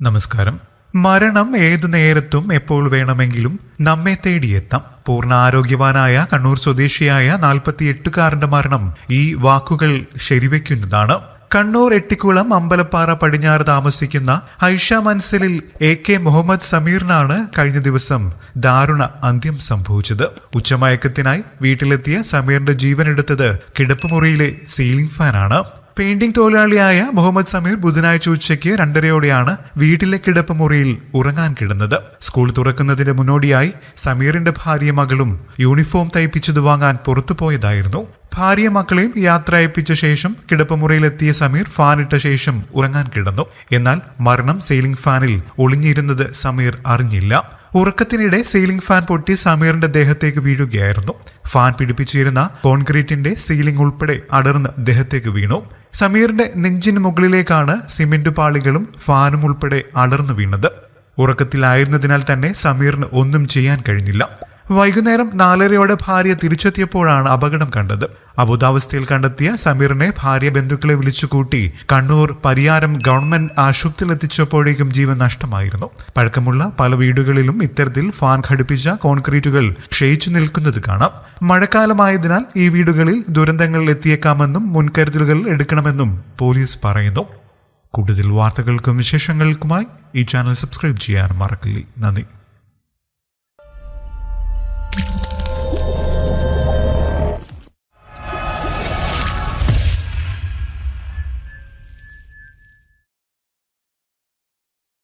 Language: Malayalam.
നമസ്കാരം. മരണം ഏതു നേരത്തും എപ്പോൾ വേണമെങ്കിലും നമ്മെ തേടിയെത്താം. പൂർണ ആരോഗ്യവാനായ കണ്ണൂർ സ്വദേശിയായ നാൽപ്പത്തിയെട്ടുകാരന്റെ മരണം ഈ വാക്കുകൾ ശരിവെക്കുന്നതാണ്. കണ്ണൂർ എട്ടിക്കുളം അമ്പലപ്പാറ പടിഞ്ഞാറ് താമസിക്കുന്ന ഐഷ മൻസലിൽ എ കെ മുഹമ്മദ് സമീറിനാണ് കഴിഞ്ഞ ദിവസം ദാരുണ അന്ത്യം സംഭവിച്ചത്. ഉച്ചമയക്കത്തിനായി വീട്ടിലെത്തിയ സമീറിന്റെ ജീവനെടുത്തത് കിടപ്പുമുറിയിലെ സീലിംഗ് ഫാനാണ്. പെയിന്റിംഗ് തൊഴിലാളിയായ മുഹമ്മദ് സമീർ ബുധനാഴ്ച ഉച്ചയ്ക്ക് രണ്ടരയോടെയാണ് വീട്ടിലെ കിടപ്പ് മുറിയിൽ ഉറങ്ങാൻ കിടന്നത്. സ്കൂൾ തുറക്കുന്നതിന് മുന്നോടിയായി സമീറിന്റെ ഭാര്യ മകളും യൂണിഫോം തയ്പ്പിച്ചത് വാങ്ങാൻ പുറത്തു പോയതായിരുന്നു. ഭാര്യ മക്കളെയും യാത്ര അയപ്പിച്ച ശേഷം കിടപ്പുമുറിയിലെത്തിയ സമീർ ഫാനിട്ട ശേഷം ഉറങ്ങാൻ കിടന്നു. എന്നാൽ മരണം സീലിംഗ് ഫാനിൽ ഒളിഞ്ഞിരുന്നത് സമീർ അറിഞ്ഞില്ല. ഉറക്കത്തിനിടെ സീലിംഗ് ഫാൻ പൊട്ടി സമീറിന്റെ ദേഹത്തേക്ക് വീഴുകയായിരുന്നു. ഫാൻ പിടിപ്പിച്ചിരുന്ന കോൺക്രീറ്റിന്റെ സീലിംഗ് ഉൾപ്പെടെ അടർന്ന് ദേഹത്തേക്ക് വീണു. സമീറിന്റെ നെഞ്ചിന് മുകളിലേക്കാണ് സിമെന്റ് പാളികളും ഫാനും ഉൾപ്പെടെ അടർന്നു വീണത്. ഉറക്കത്തിലായിരുന്നതിനാൽ തന്നെ സമീറിന് ഒന്നും ചെയ്യാൻ കഴിഞ്ഞില്ല. വൈകുന്നേരം നാലരയോടെ ഭാര്യ തിരിച്ചെത്തിയപ്പോഴാണ് അപകടം കണ്ടത്. അബുദാവസ്ഥയിൽ കണ്ടെത്തിയ സമീറിനെ ഭാര്യ ബന്ധുക്കളെ വിളിച്ചുകൂട്ടി കണ്ണൂർ പരിയാരം ഗവൺമെന്റ് ആശുപത്രിയിൽ എത്തിച്ചപ്പോഴേക്കും ജീവൻ നഷ്ടമായിരുന്നു. പഴക്കമുള്ള പല വീടുകളിലും ഇത്തരത്തിൽ ഫാൻ ഘടിപ്പിച്ച കോൺക്രീറ്റുകൾ ക്ഷയിച്ചു നിൽക്കുന്നത് കാണാം. മഴക്കാലമായതിനാൽ ഈ വീടുകളിൽ ദുരന്തങ്ങൾ എത്തിയേക്കാമെന്നും മുൻകരുതലുകൾ എടുക്കണമെന്നും പോലീസ് പറയുന്നു. കൂടുതൽ വാർത്തകൾക്കും വിശേഷങ്ങൾക്കുമായി ഈ ചാനൽ സബ്സ്ക്രൈബ് ചെയ്യാൻ മറക്കില്ല. നന്ദി.